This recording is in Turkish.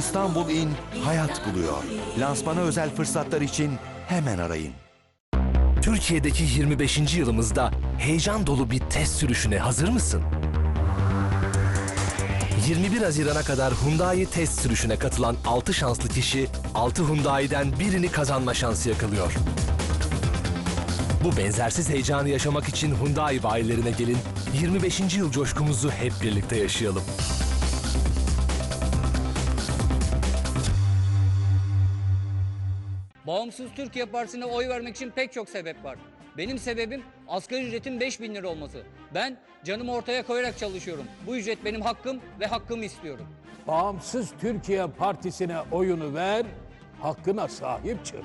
İstanbul İn hayat buluyor. Lansmana özel fırsatlar için hemen arayın. Türkiye'deki 25. yılımızda heyecan dolu bir test sürüşüne hazır mısın? 21 Haziran'a kadar Hyundai test sürüşüne katılan 6 şanslı kişi 6 Hyundai'den birini kazanma şansı yakalıyor. Bu benzersiz heyecanı yaşamak için Hyundai bayilerine gelin, 25. yıl coşkumuzu hep birlikte yaşayalım. Bağımsız Türkiye Partisi'ne oy vermek için pek çok sebep var. Benim sebebim asgari ücretin 5000 lira olması. Ben canımı ortaya koyarak çalışıyorum. Bu ücret benim hakkım ve hakkımı istiyorum. Bağımsız Türkiye Partisi'ne oyunu ver, hakkına sahip çık.